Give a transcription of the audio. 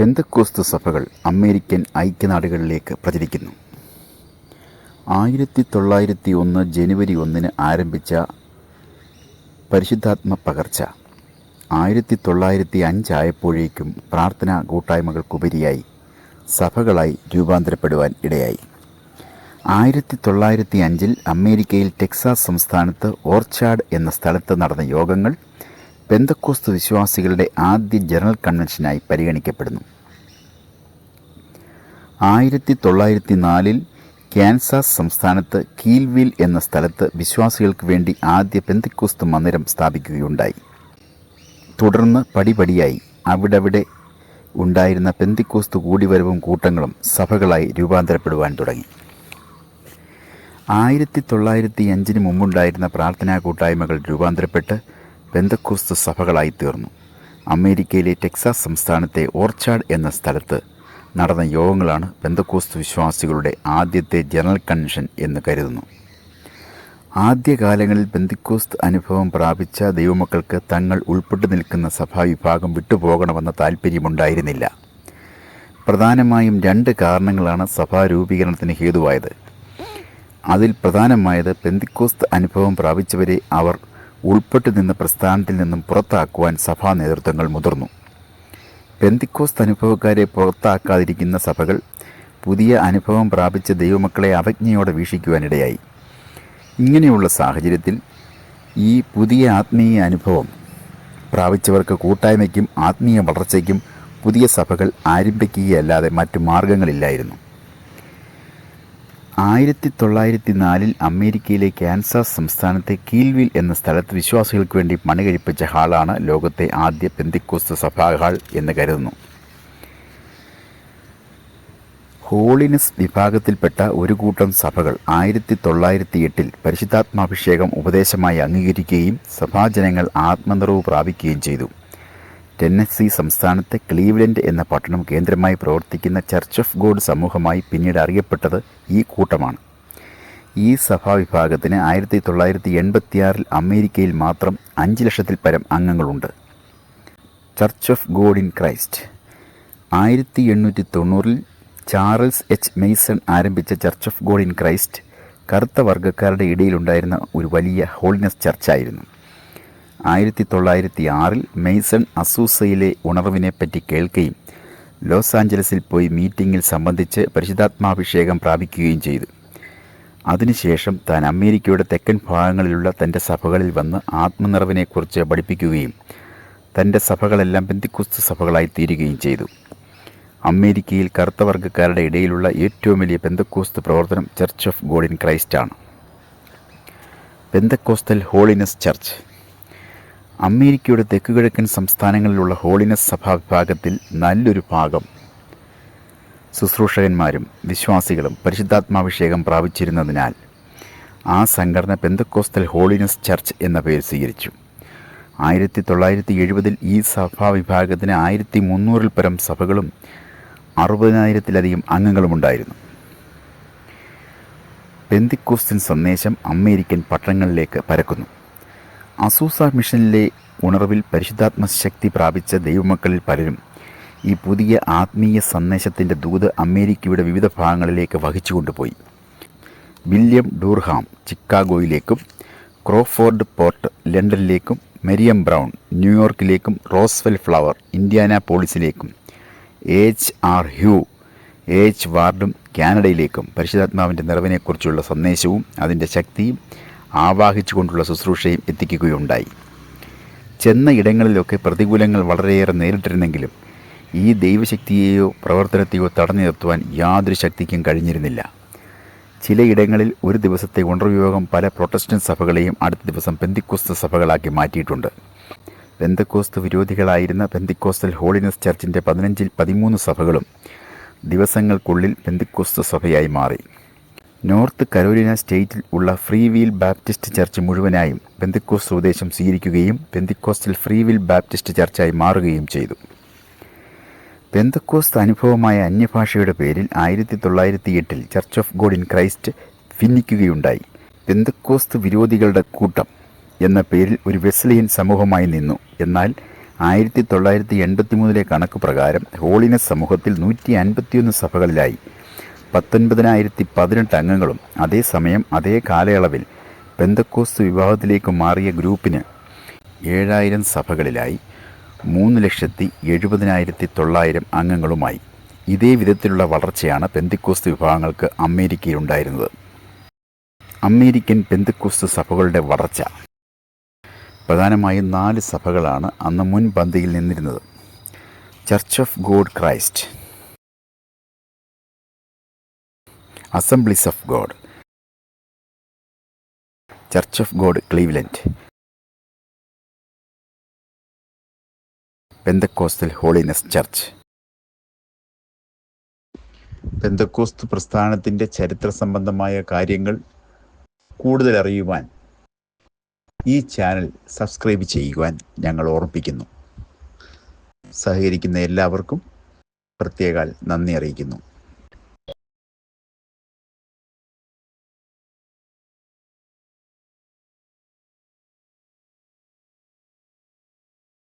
പെന്തക്കോസ്ത് സഭകൾ അമേരിക്കൻ ഐക്യനാടുകളിലേക്ക് പ്രചരിക്കുന്നു. ആയിരത്തി തൊള്ളായിരത്തി ഒന്ന് ജനുവരി ഒന്നിന് ആരംഭിച്ച പരിശുദ്ധാത്മ പകർച്ച ആയിരത്തി തൊള്ളായിരത്തി അഞ്ചായപ്പോഴേക്കും പ്രാർത്ഥനാ കൂട്ടായ്മകൾക്കുപരിയായി സഭകളായി രൂപാന്തരപ്പെടുവാൻ ഇടയായി. ആയിരത്തി തൊള്ളായിരത്തി അഞ്ചിൽ അമേരിക്കയിൽ ടെക്സാസ് സംസ്ഥാനത്ത് ഓർച്ചാഡ് എന്ന സ്ഥലത്ത് നടന്ന യോഗങ്ങൾ പെന്തക്കോസ്ത് വിശ്വാസികളുടെ ആദ്യ ജനറൽ കൺവെൻഷനായി പരിഗണിക്കപ്പെടുന്നു. ആയിരത്തി തൊള്ളായിരത്തി നാലിൽ ക്യാൻസാസ് സംസ്ഥാനത്ത് കീൽവിൽ എന്ന സ്ഥലത്ത് വിശ്വാസികൾക്ക് വേണ്ടി ആദ്യ പെന്തിക്കുസ്ത് മന്ദിരം സ്ഥാപിക്കുകയുണ്ടായി. തുടർന്ന് പടിപടിയായി അവിടവിടെ ഉണ്ടായിരുന്ന പെന്തിക്കോസ്ത് കൂടിവരവും കൂട്ടങ്ങളും സഭകളായി രൂപാന്തരപ്പെടുവാൻ തുടങ്ങി. ആയിരത്തി തൊള്ളായിരത്തി അഞ്ചിന് മുമ്പുണ്ടായിരുന്ന പ്രാർത്ഥനാ കൂട്ടായ്മകൾ രൂപാന്തരപ്പെട്ട് പെന്തക്കോസ്തു സഭകളായി തീർന്നു. അമേരിക്കയിലെ ടെക്സാസ് സംസ്ഥാനത്തെ ഓർച്ചാഡ് എന്ന സ്ഥലത്ത് നടന്ന യോഗങ്ങളാണ് പെന്തക്കോസ്ത് വിശ്വാസികളുടെ ആദ്യത്തെ ജനറൽ കൺവെൻഷൻ എന്ന് കരുതുന്നു. ആദ്യകാലങ്ങളിൽ ബന്ദിക്കോസ്ത് അനുഭവം പ്രാപിച്ച ദൈവമക്കൾക്ക് തങ്ങൾ ഉൾപ്പെട്ടു നിൽക്കുന്ന സഭാവിഭാഗം വിട്ടുപോകണമെന്ന താല്പര്യമുണ്ടായിരുന്നില്ല പ്രധാനമായും രണ്ട് കാരണങ്ങളാണ് സഭാ രൂപീകരണത്തിന് ഹേതുവായത്. അതിൽ പ്രധാനമായത് ബന്ദിക്കോസ്ത് അനുഭവം പ്രാപിച്ചവരെ അവർ ഉൾപ്പെട്ടു നിന്ന പ്രസ്ഥാനത്തിൽ നിന്നും പുറത്താക്കുവാൻ സഭാ നേതൃത്വങ്ങൾ മുതിർന്നു. പെന്തിക്കോസ്ത് അനുഭവക്കാരെ പുറത്താക്കാതിരിക്കുന്ന സഭകൾ പുതിയ അനുഭവം പ്രാപിച്ച ദൈവമക്കളെ അവജ്ഞയോടെ വീക്ഷിക്കുവാനിടയായി. ഇങ്ങനെയുള്ള സാഹചര്യത്തിൽ ഈ പുതിയ ആത്മീയ അനുഭവം പ്രാപിച്ചവർക്ക് കൂട്ടായ്മയ്ക്കും ആത്മീയ വളർച്ചയ്ക്കും പുതിയ സഭകൾ ആരംഭിക്കുകയല്ലാതെ മറ്റു മാർഗങ്ങളില്ലായിരുന്നു. ആയിരത്തി തൊള്ളായിരത്തി നാലിൽ അമേരിക്കയിലെ കാൻസാസ് സംസ്ഥാനത്തെ കീൽവിൽ എന്ന സ്ഥലത്ത് വിശ്വാസികൾക്ക് വേണ്ടി പണികഴിപ്പിച്ച ഹാളാണ് ലോകത്തെ ആദ്യ പെന്തിക്കോസ്ത് സഭാ ഹാൾ എന്ന് കരുതുന്നു. ഹോളിനസ് വിഭാഗത്തിൽപ്പെട്ട ഒരു കൂട്ടം സഭകൾ ആയിരത്തി തൊള്ളായിരത്തി എട്ടിൽ പരിശുദ്ധാത്മാഭിഷേകം ഉപദേശമായി അംഗീകരിക്കുകയും സഭാജനങ്ങൾ ആത്മനിറവ് പ്രാപിക്കുകയും ചെയ്തു. ടെന്നസി സംസ്ഥാനത്തെ ക്ലീവ്ലൻഡ് എന്ന പട്ടണം കേന്ദ്രമായി പ്രവർത്തിക്കുന്ന ചർച്ച് ഓഫ് ഗോഡ് സമൂഹമായി പിന്നീട് അറിയപ്പെട്ടത് ഈ കൂട്ടമാണ്. ഈ സഭാവിഭാഗത്തിന് ആയിരത്തി തൊള്ളായിരത്തി എൺപത്തിയാറിൽ അമേരിക്കയിൽ മാത്രം അഞ്ച് ലക്ഷത്തിൽ പരം അംഗങ്ങളുണ്ട്. Church of God in Christ. ആയിരത്തി എണ്ണൂറ്റി തൊണ്ണൂറിൽ ചാൾസ് എച്ച് മെയ്സൺ ആരംഭിച്ച church of God in Christ കറുത്ത വർഗക്കാരുടെ ഇടയിലുണ്ടായിരുന്ന ഒരു വലിയ ഹോളിനസ് ചർച്ചായിരുന്നു. ആയിരത്തി തൊള്ളായിരത്തി ആറിൽ മെയ്സൺ അസൂസയിലെ ഉണർവിനെപ്പറ്റി കേൾക്കുകയും ലോസ് ആഞ്ചലസിൽ പോയി മീറ്റിംഗിൽ സംബന്ധിച്ച് പരിശുദ്ധാത്മാഭിഷേകം പ്രാപിക്കുകയും ചെയ്തു. അതിനുശേഷം താൻ അമേരിക്കയുടെ തെക്കൻ ഭാഗങ്ങളിലുള്ള തന്റെ സഭകളിൽ വന്ന് ആത്മനിറവിനെക്കുറിച്ച് പഠിപ്പിക്കുകയും തന്റെ സഭകളെല്ലാം ബന്ധിക്കുസ്തു സഭകളായി തീരുകയും ചെയ്തു. അമേരിക്കയിൽ കറുത്ത വർഗക്കാരുടെ ഇടയിലുള്ള ഏറ്റവും വലിയ ബന്ധക്കോസ്ത് പ്രവർത്തനം church of God in Christ ആണ്. പെന്തക്കോസ്റ്റൽ ഹോളിനസ് ചർച്ച് അമേരിക്കയുടെ തെക്കുകിഴക്കൻ സംസ്ഥാനങ്ങളിലുള്ള ഹോളിനസ് സഭാ വിഭാഗത്തിൽ നല്ലൊരു ഭാഗം ശുശ്രൂഷകന്മാരും വിശ്വാസികളും പരിശുദ്ധാത്മാഭിഷേകം പ്രാപിച്ചിരുന്നതിനാൽ ആ സംഘടന പെന്തക്കോസ്റ്റൽ ഹോളിനസ് ചർച്ച് എന്ന പേര് സ്വീകരിച്ചു. ആയിരത്തി തൊള്ളായിരത്തി എഴുപതിൽ ഈ സഭാ വിഭാഗത്തിന് ആയിരത്തി മുന്നൂറിൽ പരം സഭകളും അറുപതിനായിരത്തിലധികം അംഗങ്ങളുമുണ്ടായിരുന്നു പെന്തിക്കോസ്റ്റിൻ സന്ദേശം അമേരിക്കൻ പട്ടണങ്ങളിലേക്ക് പരക്കുന്നു. അസൂസ മിഷനിലെ ഉണർവിൽ പരിശുദ്ധാത്മ ശക്തി പ്രാപിച്ച ദൈവമക്കളിൽ പലരും ഈ പുതിയ ആത്മീയ സന്ദേശത്തിന്റെ ദൂത് അമേരിക്കയുടെ വിവിധ ഭാഗങ്ങളിലേക്ക് വഹിച്ചു കൊണ്ടുപോയി. വില്യം ഡൂർഹാം ചിക്കാഗോയിലേക്കും ക്രോഫോർഡ് പോർട്ട് ലണ്ടനിലേക്കും മെരിയം ബ്രൗൺ ന്യൂയോർക്കിലേക്കും റോസ്വെൽ ഫ്ലവർ ഇന്ത്യാന പോളിസിലേക്കും എച്ച് ആർ ഹ്യൂ എച്ച് വാർഡും കാനഡയിലേക്കും പരിശുദ്ധാത്മാവിന്റെ നിറവിനെക്കുറിച്ചുള്ള സന്ദേശവും അതിന്റെ ശക്തിയും ആവാഹിച്ചുകൊണ്ടുള്ള ശുശ്രൂഷയും എത്തിക്കുകയുണ്ടായി. ചെന്ന ഇടങ്ങളിലൊക്കെ പ്രതികൂലങ്ങൾ വളരെയേറെ നേരിട്ടിരുന്നെങ്കിലും ഈ ദൈവശക്തിയെയോ പ്രവർത്തനത്തെയോ തടഞ്ഞു നിർത്തുവാൻ യാതൊരു ശക്തിക്കും കഴിഞ്ഞിരുന്നില്ല. ചിലയിടങ്ങളിൽ ഒരു ദിവസത്തെ ഉണർവിയോഗം പല പ്രൊട്ടസ്റ്റന്റ് സഭകളെയും അടുത്ത ദിവസം പെന്തിക്കോസ്ത സഭകളാക്കി മാറ്റിയിട്ടുണ്ട്. പെന്തക്കോസ്ത് വിരോധികളായിരുന്ന പെന്തിക്കോസ്റ്റൽ ഹോളിനസ് ചർച്ചിന്റെ പതിനഞ്ചിൽ പതിമൂന്ന് സഭകളും ദിവസങ്ങൾക്കുള്ളിൽ പെന്തിക്കോസ്ത് സഭയായി മാറി. നോർത്ത് കരോലിന സ്റ്റേറ്റിൽ ഉള്ള ഫ്രീ വീൽ ബാപ്റ്റിസ്റ്റ് ചർച്ച് മുഴുവനായും പെന്തിക്കോസ്റ്റ് ഉപദേശം സ്വീകരിക്കുകയും ബെന്തിക്കോസ്റ്റിൽ ഫ്രീ വീൽ ബാപ്റ്റിസ്റ്റ് ചർച്ചായി മാറുകയും ചെയ്തു. ബെന്തക്കോസ് അനുഭവമായ അന്യഭാഷയുടെ പേരിൽ ആയിരത്തി തൊള്ളായിരത്തി എട്ടിൽ church of God in Christ ഭിന്നിക്കുകയുണ്ടായി. Pentecost വിരോധികളുടെ കൂട്ടം എന്ന പേരിൽ ഒരു വെസ്ലിയൻ സമൂഹമായി നിന്നു. എന്നാൽ ആയിരത്തി തൊള്ളായിരത്തി എൺപത്തി മൂന്നിലെ കണക്ക് പ്രകാരം ഹോളിനസ് സമൂഹത്തിൽ നൂറ്റി അൻപത്തിയൊന്ന് സഭകളിലായി. പത്തൊൻപതിനായിരത്തി പതിനെട്ട് അംഗങ്ങളും അതേസമയം അതേ കാലയളവിൽ പെന്തക്കോസ് വിഭാഗത്തിലേക്ക് മാറിയ ഗ്രൂപ്പിന് ഏഴായിരം സഭകളിലായി മൂന്ന് ലക്ഷത്തി എഴുപതിനായിരത്തി തൊള്ളായിരം അംഗങ്ങളുമായി. ഇതേ വിധത്തിലുള്ള വളർച്ചയാണ് പെന്തിക്കോസ്ത് വിഭാഗങ്ങൾക്ക് അമേരിക്കയിലുണ്ടായിരുന്നത്. അമേരിക്കൻ പെന്തിക്കോസ്ത് സഭകളുടെ വളർച്ച. പ്രധാനമായും നാല് സഭകളാണ് അന്ന് മുൻപന്തിയിൽ നിന്നിരുന്നത്. Church of God Christ assemblies of God church of God Cleveland Pentecostal holiness church Pentecost പ്രസ്ഥാനത്തിന്റെ ചരിത്ര സംബന്ധമായ കാര്യങ്ങൾ കൂടുതൽ അറിയുവാൻ ഈ ചാനൽ സബ്സ്ക്രൈബ് ചെയ്യുവാൻ ഞങ്ങൾ ഓർമ്മിപ്പിക്കുന്നു. സഹകരിക്കുന്ന എല്ലാവർക്കും പ്രത്യേകാൽ നന്ദി അറിയിക്കുന്നു.